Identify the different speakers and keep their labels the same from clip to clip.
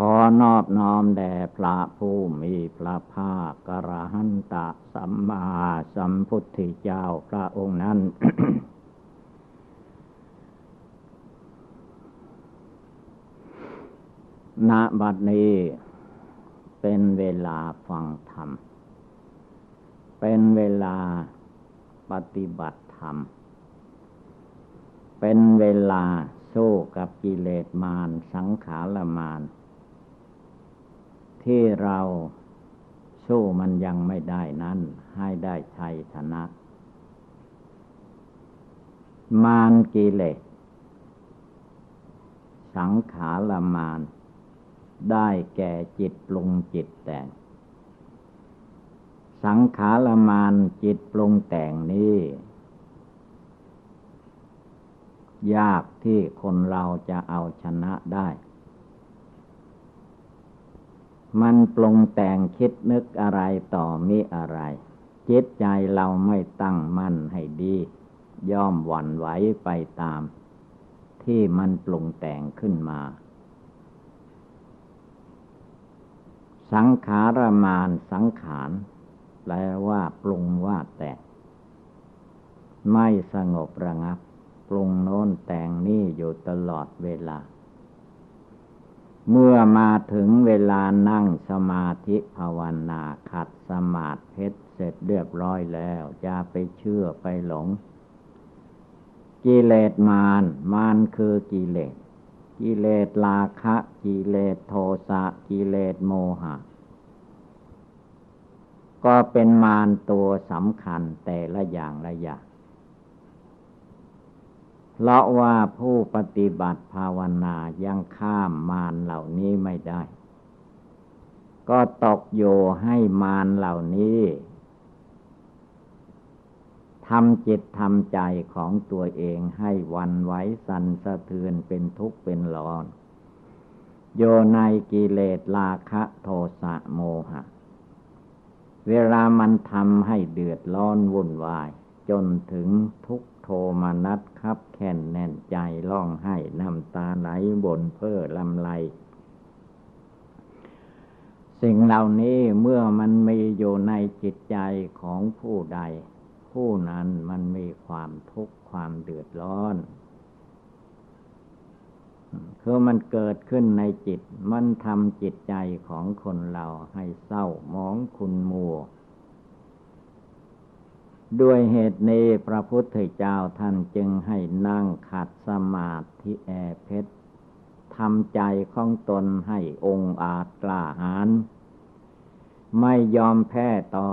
Speaker 1: ขอนอบน้อมแด่พระผู้มีพระภาคกระหันตะสัมมาสัมพุทธเจ้าพระองค์นั้น ณ บัดนี้เป็นเวลาฟังธรรม เป็นเวลาปฏิบัติธรรม เป็นเวลาสู้กับกิเลสมารสังขารมาร ที่เราสู้มันยังไม่ได้นั้น ให้ได้ชัยชนะ มารกิเลส สังขารมารได้แก่จิตปรุงจิตแต่ง สังขารมารจิตปรุงแต่งนี้ ยากที่คนเราจะเอาชนะได้ มันปรุงแต่งคิดนึกอะไรต่อมีอะไร จิตใจเราไม่ตั้งมั่นให้ดี ย่อมหวั่นไหวไปตาม ที่มันปรุงแต่งขึ้นมา สังขารมานสังขารแปลว่าปรุงว่าแต่ไม่สงบระงับ ปรุงโน้นแต่งนี่อยู่ตลอดเวลา เมื่อมาถึงเวลานั่งสมาธิภาวนาขัดสมาธิเสร็จเรียบร้อยแล้วจะไปเชื่อไปหลง กิเลสมารมารคือกิเลส กิเลสราคะ กิเลสโทสะกิเลสโมหะ ก็เป็นมารตัวสำคัญแต่ละอย่างละอย่าง เพราะว่าผู้ปฏิบัติภาวนายังข้ามมารเหล่านี้ไม่ได้ ก็ตกโยให้มารเหล่านี้ทำจิตทำใจของตัวเองให้วันไหวสันสะเทือนเป็นทุกข์เป็นร้อน โยในกิเลสราคะโทสะโมหะ เวลามันทำให้เดือดร้อนวุ่นวาย จนถึงทุกโทมนัสครับแค่นแน่นใจร้องไห้น้ำตาไหลบนเพื่อลำไรสิ่งเหล่านี้เมื่อมันมีอยู่ในจิตใจของผู้ใด ผู้นั้นมันมีความทุกข์ความเดือดร้อน คือมันเกิดขึ้นในจิต มันทำจิตใจของคนเราให้เศร้ามองคุณมัว ด้วยเหตุนี้พระพุทธเจ้าท่านจึงให้นั่งขัดสมาธิแอเพชรทำใจของตนให้องอาจกล้าหาญไม่ยอมแพ้ต่อ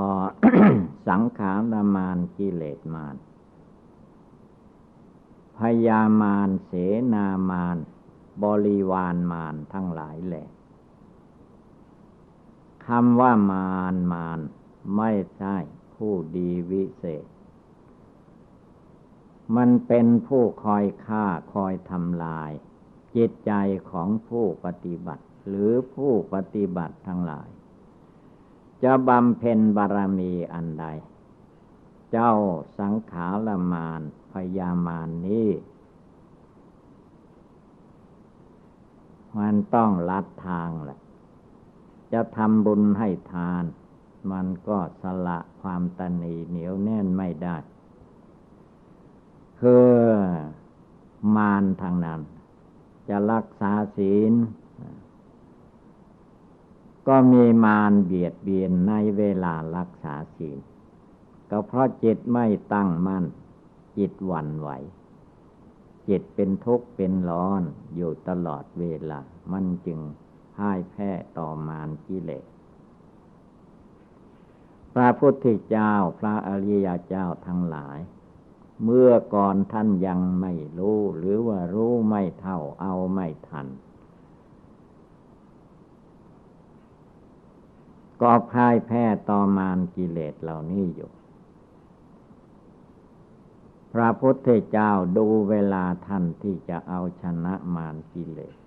Speaker 1: สังขารมานกิเลสมานพยามารเสนามานบริวารมานทั้งหลายแหละคำว่ามารมานไม่ใช่ ผู้ดีวิเศษ มันเป็นผู้คอยฆ่าคอยทำลาย จิตใจของผู้ปฏิบัติ หรือผู้ปฏิบัติทั้งหลาย จะบำเพ็ญบารมีอันใด เจ้าสังขารมานพยามานนี้มันต้องลัดทางแหละ จะทำบุญให้ทาน มันก็สละความตนีเหนียวแน่นไม่ได้ คือมารทางนั้น จะรักษาศีล ก็มีมารเบียดเบียนในเวลารักษาศีล ก็เพราะจิตไม่ตั้งมั่น จิตหวั่นไหว จิตเป็นทุกข์เป็นร้อนอยู่ตลอดเวลา มันจึงพ่ายแพ้ต่อมารกิเลส พระพุทธเจ้า พระอริยเจ้าทั้งหลาย เมื่อก่อนท่านยังไม่รู้ หรือว่ารู้ไม่เท่าเอาไม่ทัน ก็พ่ายแพ้ต่อมารกิเลสเหล่านี้อยู่ พระพุทธเจ้าดูเวลาท่านที่จะเอาชนะมารกิเลส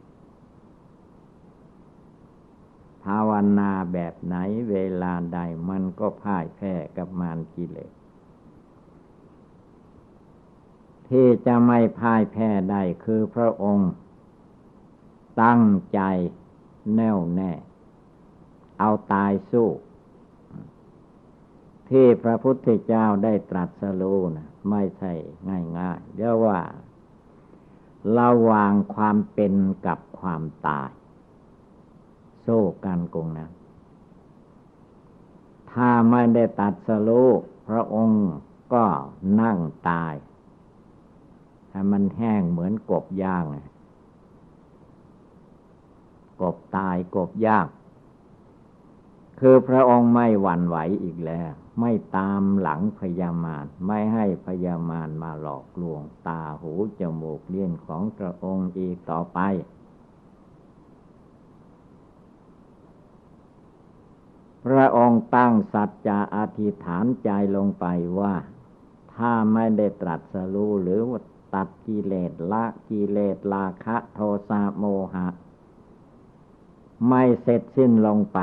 Speaker 1: ภาวนาแบบไหนเวลาใดมันก็พ่ายแพ้กับมารกิเลสที่จะไม่พ่ายแพ้ได้คือพระองค์ ตั้งใจแน่วแน่ เอาตายสู้ ที่พระพุทธเจ้าได้ตรัสรู้นะไม่ใช่ง่ายๆเรียกว่าระวางความเป็นกับความตาย โซ่กันกงนะถ้าไม่ได้ตัดสรู้พระองค์ก็นั่งตายถ้มันแห้งเหมือนกบย่าง กบตายกบย่ากคือพระองค์ไม่หวั่นไหวอีกแล้ว ไม่ตามหลังพยามารไม่ให้พยามารมาหลอกลวง ตาหูจมูกเลี้ยนของพระองค์อีกต่อไป พระองค์ตั้งสัจจะอธิษฐานใจลงไปว่า ถ้าไม่ได้ตรัสรู้หรือว่าตัดกิเลสละกิเลสราคะโทสะโมหะ ไม่เสร็จสิ้นลงไป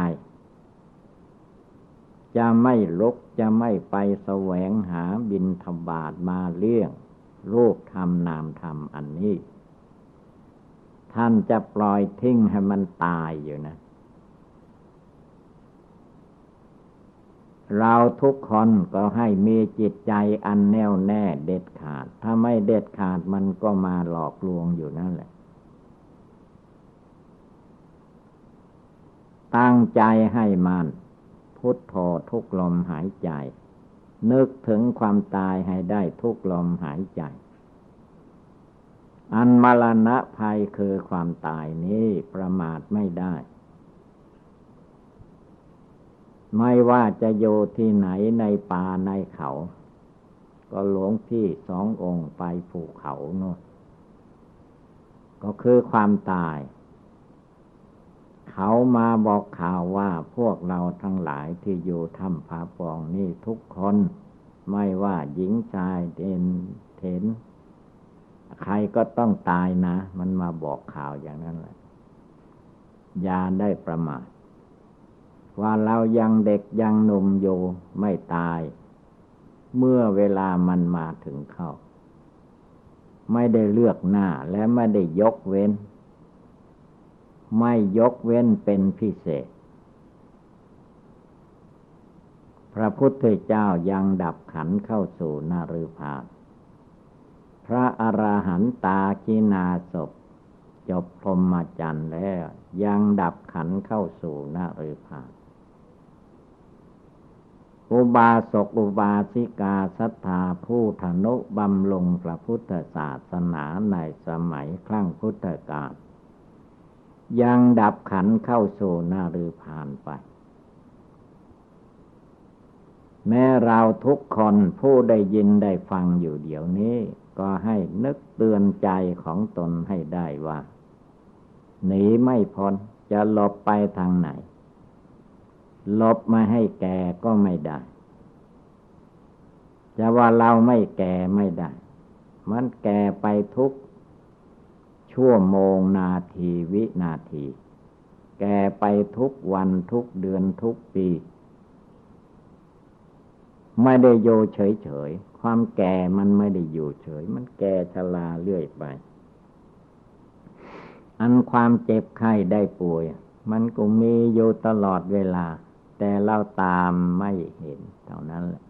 Speaker 1: จะไม่ลุกจะไม่ไปแสวงหาบินธบาตมาเลี้ยงรูปธรรมนามธรรมอันนี้ ท่านจะปล่อยทิ้งให้มันตายอยู่นะ เราทุกคนก็ให้มีจิตใจอันแน่วแน่เด็ดขาด ถ้าไม่เด็ดขาดมันก็มาหลอกลวงอยู่นั่นแหละ ตั้งใจให้มันพุทโธทุกลมหายใจ นึกถึงความตายให้ได้ทุกลมหายใจ อันมรณะภัยคือความตายนี้ประมาทไม่ได้ ไม่ว่าจะโยที่ไหนในป่าในเขา ก็หลวงพี่สององค์ไปภูเขาโน่นก็คือความตาย เขามาบอกข่าวว่าพวกเราทั้งหลายที่อยู่ถ้ำผาปองนี่ทุกคน ไม่ว่าหญิงชายเด่นเถนใครก็ต้องตายนะ มันมาบอกข่าวอย่างนั้นแหละยาได้ประมาท ว่าเรายังเด็กยังหนุ่มอยู่ไม่ตาย เมื่อเวลามันมาถึงเข้า ไม่ได้เลือกหน้าและไม่ได้ยกเว้น ไม่ยกเว้นเป็นพิเศษ พระพุทธเจ้ายังดับขันเข้าสู่นารุภาพระอราหันตากินาศพจบพรหมจรรย์แล้ว ยังดับขันเข้าสู่นารุภา อุบาสกอุบาสิกาศรัทธาผู้ธนุบำลงพระพุทธศาสนาในสมัยครั้งพุทธกาลยังดับขันเข้าสู่นารือผ่านไป แม้เราทุกคนผู้ได้ยินได้ฟังอยู่เดี๋ยวนี้ ก็ให้นึกเตือนใจของตนให้ได้ว่า หนีไม่พ้นจะหลบไปทางไหน ลบมาให้แก่ก็ไม่ได้จะว่าเราไม่แก่ไม่ได้ มันแก่ไปทุก ชั่วโมงนาทีวินาที แก่ไปทุกวันทุกเดือนทุกปี ไม่ได้โยเฉยเฉย ความแก่มันไม่ได้อยู่เฉย มันแก่ชราเรื่อยไป อันความเจ็บไข้ได้ป่วย มันก็มีอยู่ตลอดเวลา แต่เราตามไม่เห็นเท่านั้นแหละ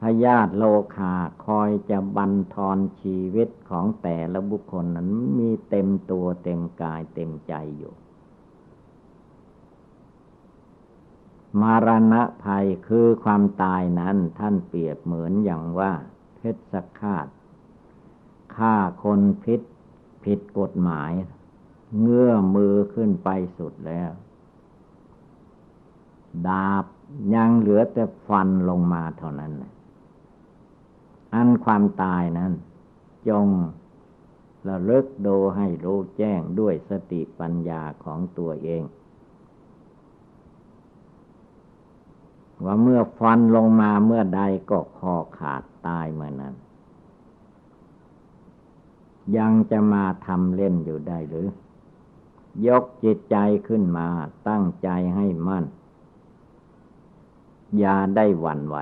Speaker 1: พยาธิโลคาคอยจะบันทอนชีวิตของแต่ละบุคคลนั้นมีเต็มตัวเต็มกายเต็มใจอยู่ มารณะภัยคือความตายนั้นท่านเปรียบเหมือนอย่างว่าเพชรฆาตฆ่าคนพิษผิดกฎหมาย เงื่อมือขึ้นไปสุดแล้ว ดาบยังเหลือแต่ฟันลงมาเท่านั้นอันความตายนั้น จงระลึกดูให้รู้แจ้งด้วยสติปัญญาของตัวเอง ว่าเมื่อฟันลงมาเมื่อใดก็คอขาดตายเมื่อนั้น ยังจะมาทำเล่นอยู่ได้หรือ ยกจิตใจขึ้นมาตั้งใจให้มั่น อย่าได้หวั่นไหว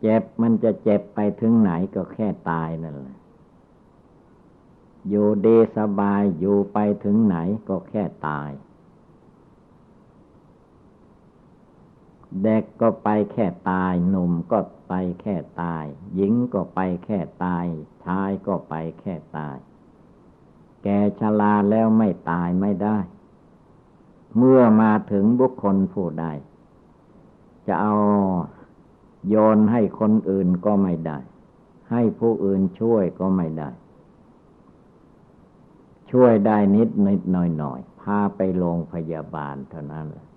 Speaker 1: เจ็บมันจะเจ็บไปถึงไหนก็แค่ตายนั่นแหละ อยู่ดีสบายอยู่ไปถึงไหนก็แค่ตาย เด็กก็ไปแค่ตาย หนุ่มก็ไปแค่ตาย หญิงก็ไปแค่ตาย ชายก็ไปแค่ตาย แกชราแล้วไม่ตายไม่ได้ เมื่อมาถึงบุคคลผู้ใดจะเอาโยนให้คนอื่นก็ไม่ได้ ให้ผู้อื่นช่วยก็ไม่ได้ ช่วยได้นิดนิดหน่อยหน่อยพาไปโรงพยาบาลเท่านั้นแหละ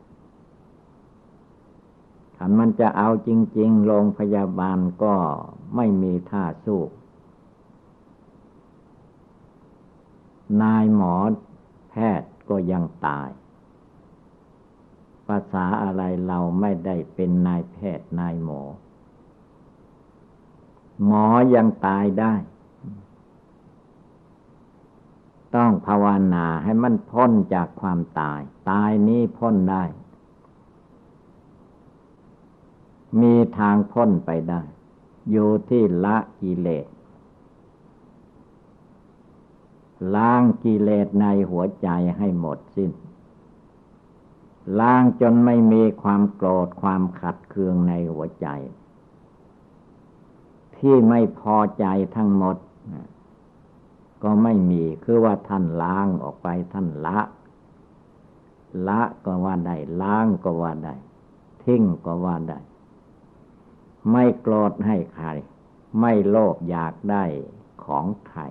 Speaker 1: ถ้ามันจะเอาจริง ๆ โรงพยาบาลก็ไม่มีท่าสู้ นายหมอแพทย์ก็ยังตาย ภาษาอะไรเราไม่ได้เป็นนายแพทย์นายหมอ หมอยังตายได้ ต้องภาวนาให้มันพ้นจากความตาย ตายนี้พ้นได้ มีทางพ้นไปได้ อยู่ที่ละกิเลสล้างกิเลสในหัวใจให้หมดสิน้น ล้างจนไม่มีความโกรธความขัดเคืองในหัวใจ ที่ไม่พอใจทั้งหมด ก็ไม่มีคือว่าท่านล้างออกไปท่านละ ละก็ว่าได้ล้างก็ว่าได้ ทิ้งก็ว่าได้ ไม่โกรธให้ใคร ไม่โลภอยากได้ของใคร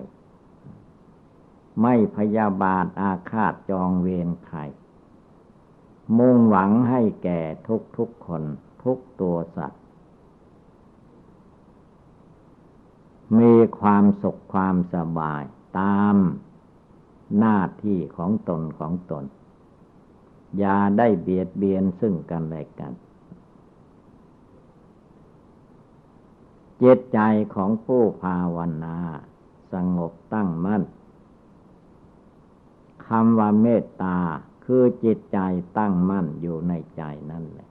Speaker 1: ไม่พยาบาทอาฆาตจองเวรใคร มุ่งหวังให้แก่ทุกทุกคน ทุกตัวสัตว์ มีความสุขความสบายตามหน้าที่ของตนของตน อย่าได้เบียดเบียนซึ่งกันและกัน เจตใจของผู้ภาวนา สงบตั้งมั่นคำว่าเมตตา คือจิตใจตั้งมั่นอยู่ในใจนั่นแหละ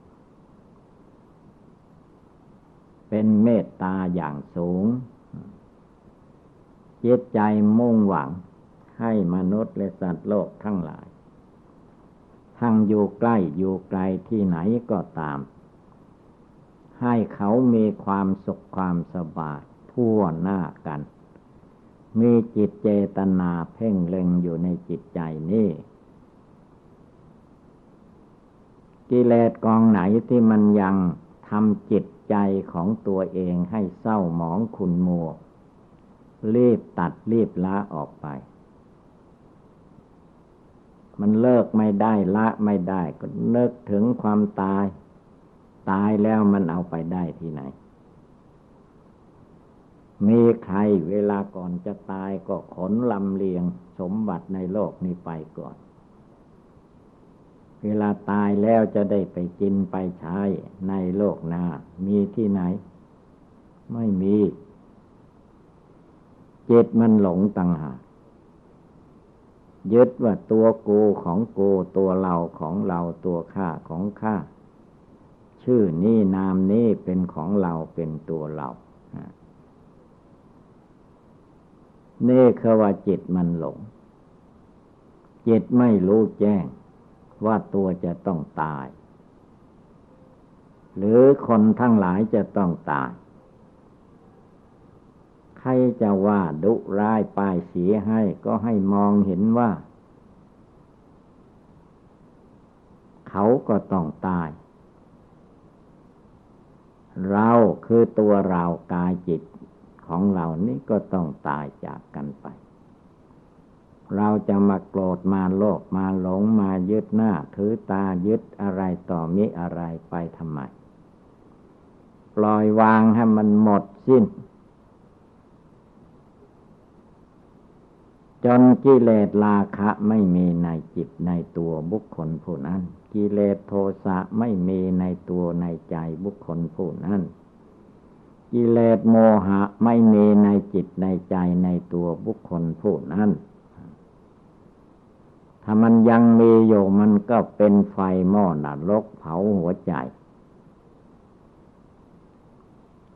Speaker 1: เป็นเมตตาอย่างสูง จิตใจมุ่งหวังให้มนุษย์และสัตว์โลกทั้งหลาย ทั้งอยู่ใกล้อยู่ไกลที่ไหนก็ตาม ให้เขามีความสุขความสบายทั่วหน้ากัน มีจิตเจตนาเพ่งเล็งอยู่ในจิตใจนี่ กิเลสกองไหนที่มันยังทำจิตใจของตัวเองให้เศร้าหมองขุนมัวรีบตัดรีบละออกไป มันเลิกไม่ได้ละไม่ได้ ก็นึกถึงความตาย ตายแล้วมันเอาไปได้ที่ไหน มีใครเวลาก่อนจะตายก็ขนลำเลียงสมบัติในโลกนี้ไปก่อน เวลาตายแล้วจะได้ไปกินไปใช้ในโลกหน้า มีที่ไหน ไม่มีจิตมันหลงต่างหากยึดว่าตัวโกของโกตัวเราของเราตัวข้าของข้าชื่อนี้นามนี้เป็นของเราเป็นตัวเราเนี่คือว่าจิตมันหลง จิตไม่รู้แจ้ง ว่าตัวจะต้องตาย หรือคนทั้งหลายจะต้องตาย ใครจะว่าดุร้ายป้ายเสียให้ก็ให้มองเห็นว่า เขาก็ต้องตาย เราคือตัวเรากายจิตของเรานี่ก็ต้องตายจากกันไป เราจะมาโกรธมาโลภมาหลงมายึดหน้าถือตายึดอะไรต่อมิอะไรไปทำไม ปล่อยวางให้มันหมดสิ้น จนกิเลสราคะไม่มีในจิตในตัวบุคคลผู้นั้น กิเลสโทสะไม่มีในตัวในใจบุคคลผู้นั้นกิเลสโมหะไม่มีในจิตในใจในตัวบุคคลผู้นั้น ถ้ามันยังมีอยู่มันก็เป็นไฟหม้อนรกเผาหัวใจ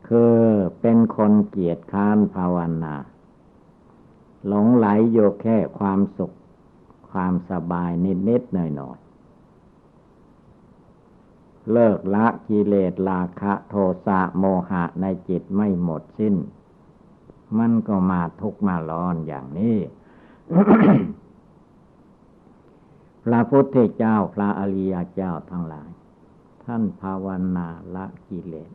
Speaker 1: คือเป็นคนเกียจค้านภาวนา หลงไหลอยู่แค่ความสุข ความสบายนิดๆหน่อยๆ เลิกละกิเลสราคะโทสะโมหะในจิตไม่หมดสิ้น มันก็มาทุกมาร้อนอย่างนี้ ระพุทธเจ้าพระอริยเจ้าทั้งหลาย ท่านภาวนาละกิเลส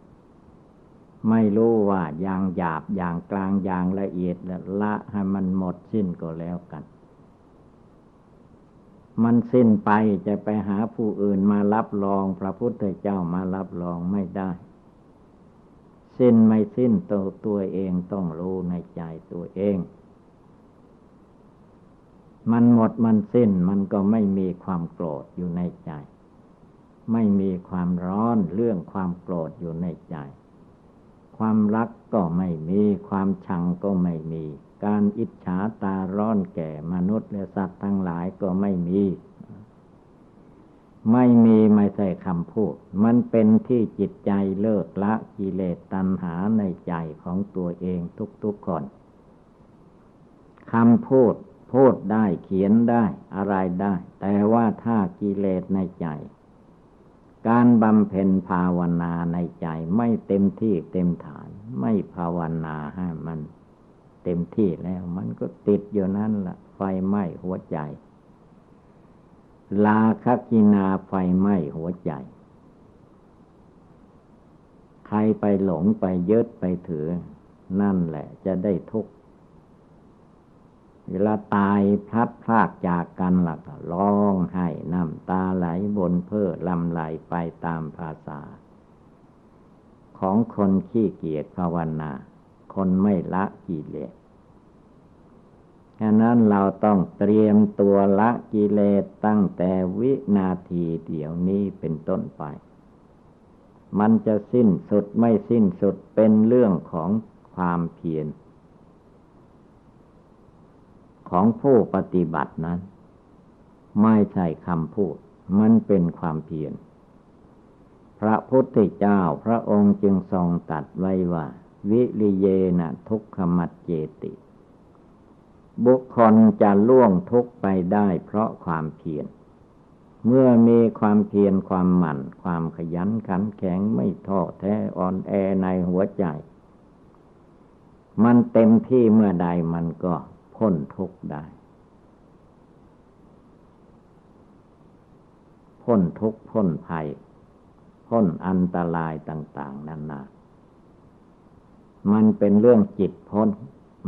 Speaker 1: ไม่รู้ว่าอย่างหยาบอย่างกลางอย่างละเอียดละให้มันหมดสิ้นก็แล้วกัน มันสิ้นไปจะไปหาผู้อื่นมารับรอง พระพุทธเจ้ามารับรองไม่ได้ สิ้นไม่สิ้นตัวตัวเองต้องรู้ในใจตัวเอง มันหมดมันสิ้นมันก็ไม่มีความโกรธอยู่ในใจ ไม่มีความร้อนเรื่องความโกรธอยู่ในใจ ความรักก็ไม่มีความชังก็ไม่มี การอิจฉาตาร้อนแก่มนุษย์และสัตว์ทั้งหลายก็ไม่มี ไม่มีไม่ใช่คำพูด มันเป็นที่จิตใจเลิกละกิเลสตัณหาในใจของตัวเองทุกๆคนคำพูด พูดได้เขียนได้อะไรได้ แต่ว่าถ้ากิเลสในใจ การบำเพ็ญภาวนาในใจไม่เต็มที่เต็มฐาน ไม่ภาวนาให้มัน เต็มที่แล้วมันก็ติดอยู่นั่นละ่ะ ไฟไหม้หัวใจ ลาคกินาไฟไหม้หัวใจใครไปหลงไปยึดไปถือ นั่นแหละจะได้ทุกข์ เวลาตายพลัดพรากจากกันหลักร้องไห้น้ำตาไหลบนเพื่อลำไหลไปตามภาษา ของคนขี้เกียจภาวนา คนไม่ละกิเลสฉะนั้นเราต้องเตรียมตัวละกิเลสตั้งแต่วินาทีเดียวนี้เป็นต้นไป มันจะสิ้นสุดไม่สิ้นสุดเป็นเรื่องของความเพียร ของผู้ปฏิบัตินั้น ไม่ใช่คำพูด มันเป็นความเพียร พระพุทธเจ้าพระองค์จึงทรงตัดไว้ว่า วิริเยนะทุกขมัดเจติ บุคคลจะล่วงทุกไปได้เพราะความเพียร เมื่อมีความเพียรความหมั่น ความขยันขันแข็งไม่ท้อแท้อ่อนแอในหัวใจ มันเต็มที่เมื่อใดมันก็ พ้นทุกข์ได้ พ้นทุกข์พ้นภัย พ้นอันตรายต่าง ๆนานามันเป็นเรื่องจิตพ้น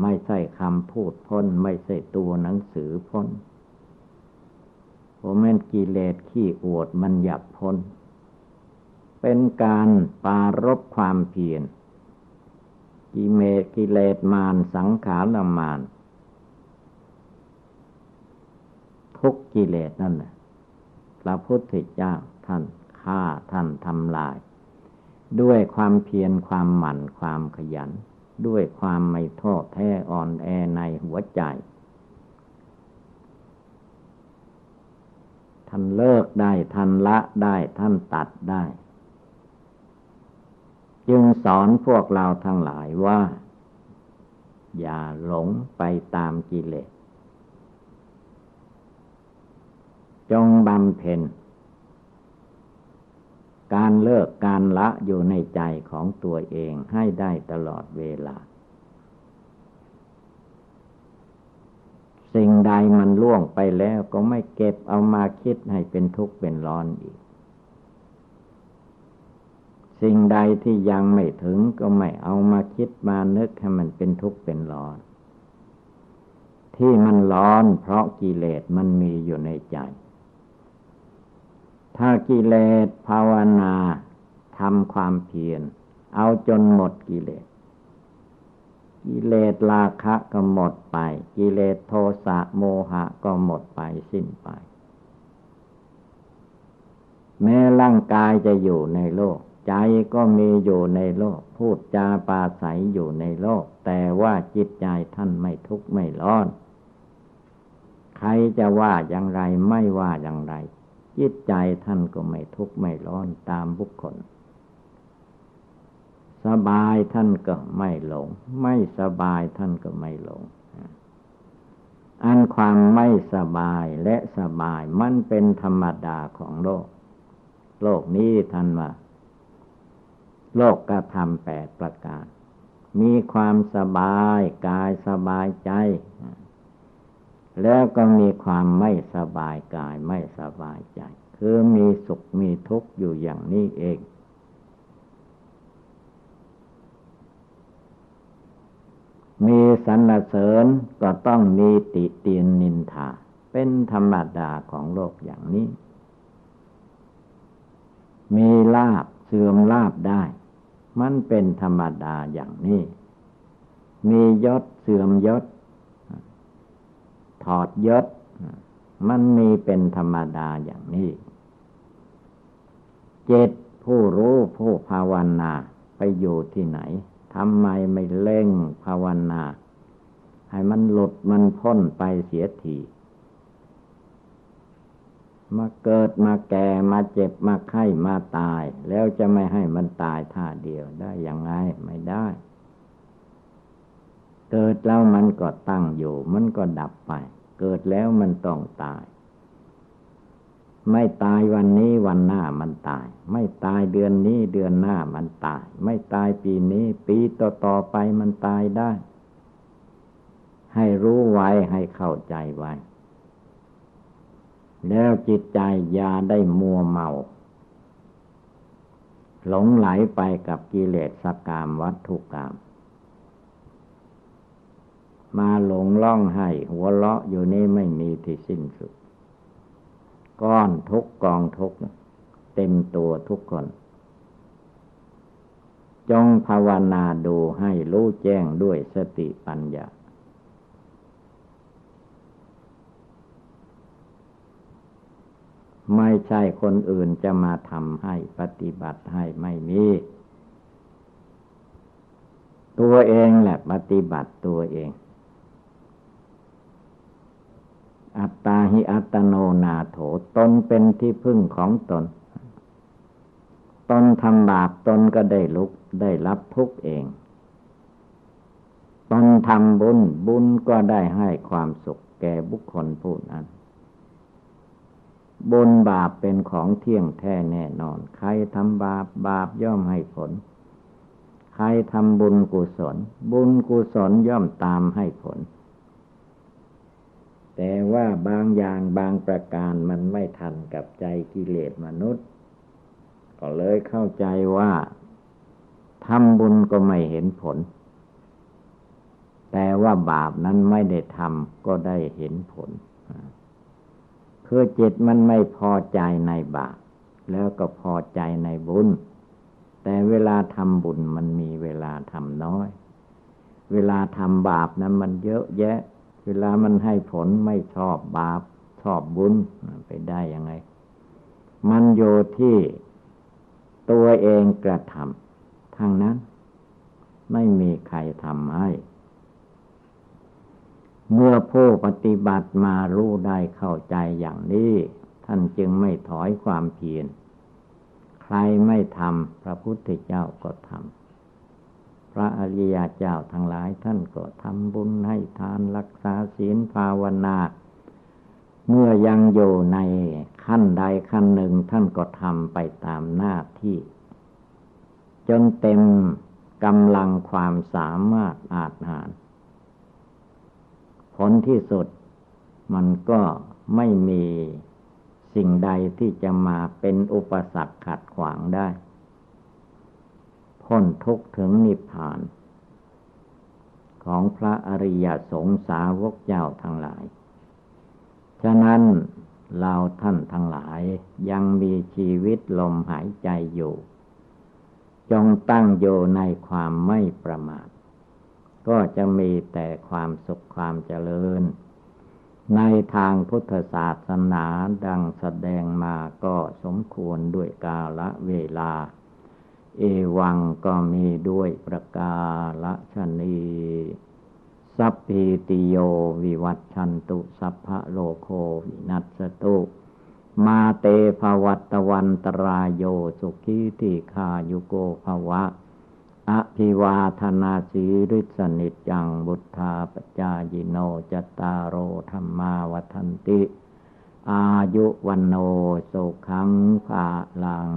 Speaker 1: ไม่ใช่คำพูดพ้น ไม่ใช่ตัวหนังสือพ้นผมแม่นกิเลสขี้อวดมันหยับพ้น เป็นการปารบความเพียรกิเมกิเลสมานสังขารมาน ทุกกิเลสนั่นแหละพระพุทธเจ้าท่านฆ่าท่านทำลาย ด้วยความเพียรความหมั่นความขยัน ด้วยความไม่ท้อแท้อ่อนแอในหัวใจ ท่านเลิกได้ท่านละได้ท่านตัดได้ จึงสอนพวกเราทั้งหลายว่า อย่าหลงไปตามกิเลส จงบำเพ็ญ การเลิกการละอยู่ในใจของตัวเองให้ได้ตลอดเวลา สิ่งใดมันล่วงไปแล้วก็ไม่เก็บเอามาคิดให้เป็นทุกข์เป็นร้อนอีก สิ่งใดที่ยังไม่ถึงก็ไม่เอามาคิดมานึกให้มันเป็นทุกข์เป็นร้อนที่มันร้อนเพราะกิเลสมันมีอยู่ในใจ ถ้ากิเลสภาวนาทำความเพียร เอาจนหมดกิเลส กิเลสราคะก็หมดไป กิเลสโทสะโมหะก็หมดไปสิ้นไป แม้ร่างกายจะอยู่ในโลก ใจก็มีอยู่ในโลก พูดจาปาศัยอยู่ในโลก แต่ว่าจิตใจท่านไม่ทุกข์ไม่ร้อน ใครจะว่าอย่างไรไม่ว่าอย่างไร จิตใจท่านก็ไม่ทุกข์ไม่ร้อนตามบุคคล สบายท่านก็ไม่หลง ไม่สบายท่านก็ไม่หลง อันความไม่สบายและสบายมันเป็นธรรมดาของโลก โลกนี้ท่านว่า โลกกระทำแปดประการ มีความสบายกายสบายใจ แล้วก็มีความไม่สบายกายไม่สบายใจ คือมีสุขมีทุกข์อยู่อย่างนี้เอง มีสรรเสริญก็ต้องมีติเตียนนินทา เป็นธรรมดาของโลกอย่างนี้ มีลาบเสื่อมลาบได้ มันเป็นธรรมดาอย่างนี้ มียศเสื่อมยศ ถอดยศ มันมีเป็นธรรมดาอย่างนี้ เจ็ดผู้รู้ผู้ภาวนาไปอยู่ที่ไหนทำไมไม่เล่งภาวนา ให้มันหลุดมันพ้นไปเสียทีมาเกิดมาแก่มาเจ็บมาไข้มาตาย แล้วจะไม่ให้มันตายท่าเดียวได้อย่างไงไม่ได้ เกิดแล้วมันก็ตั้งอยู่ มันก็ดับไป เกิดแล้วมันต้องตาย ไม่ตายวันนี้วันหน้ามันตาย ไม่ตายเดือนนี้เดือนหน้ามันตาย ไม่ตายปีนี้ ปีต่อต่อไปมันตายได้ ให้รู้ไว้ให้เข้าใจไว้ แล้วจิตใจยาได้มัวเมา หลงไหลไปกับกิเลสสกามวัตถุกรรม มาหลงล่องให้ หัวเลาะอยู่นี่ไม่มีที่สิ้นสุด ก้อนทุกกองทุกเต็มตัวทุกคน จงภาวนาดูให้รู้แจ้งด้วยสติปัญญาไม่ใช่คนอื่นจะมาทำให้ปฏิบัติให้ไม่มี ตัวเองแหละปฏิบัติตัวเอง อัตตาหิอัตโนนาโถตนเป็นที่พึ่งของตน ตนทำบาปตนก็ได้ลุกได้รับทุกเอง ตนทำบุญบุญก็ได้ให้ความสุขแก่บุคคลผู้นั้นบุญบาปเป็นของเที่ยงแท้แน่นอน ใครทำบาปบาปย่อมให้ผล ใครทำบุญกุศล บุญกุศลย่อมตามให้ผล แต่ว่าบางอย่างบางประการมันไม่ทันกับใจกิเลสมนุษย์ ก็เลยเข้าใจว่าทำบุญก็ไม่เห็นผล แต่ว่าบาปนั้นไม่ได้ทำก็ได้เห็นผล คือจิตมันไม่พอใจในบาป แล้วก็พอใจในบุญ แต่เวลาทำบุญมันมีเวลาทำน้อย เวลาทำบาปนั้นมันเยอะแยะ เวลามันให้ผลไม่ชอบบาป ชอบบุญไปได้ยังไง มันโยที่ตัวเองกระทำทางนั้น ไม่มีใครทำให้ เมื่อผู้ปฏิบัติมารู้ได้เข้าใจอย่างนี้ ท่านจึงไม่ถอยความเพียรใครไม่ทำพระพุทธเจ้าก็ทำ ระอริยเจ้าทั้งหลายท่านก็ทำบุญให้ทานรักษาศีลภาวนา เมื่อยังอยู่ในขั้นใดขั้นหนึ่งท่านก็ทำไปตามหน้าที่ จนเต็มกำลังความสามารถอาจหาร ผลที่สุดมันก็ไม่มีสิ่งใดที่จะมาเป็นอุปสรรคขัดขวางได้ พ้นทุกถึงนิพพาน ของพระอริยสงสาวกเจ้าทั้งหลาย ฉะนั้นเราท่านทั้งหลายยังมีชีวิตลมหายใจอยู่ จงตั้งโยในความไม่ประมาท ก็จะมีแต่ความสุขความเจริญ ในทางพุทธศาสนาดังแสดงมาก็สมควรด้วยกาละเวลา เอวังก็มีด้วยประกาละชนีสัพพิติโยวิวัตชันตุสัพพะโลโควินัสตุ มาเตภวัตวันตรายโยสุขีติคายุโกภวะ อภิวาธนาสีริสนิจังบุทธาปจายิโนจตารโอธรรมาวัันติ อายุวันโนสุขังภาลัง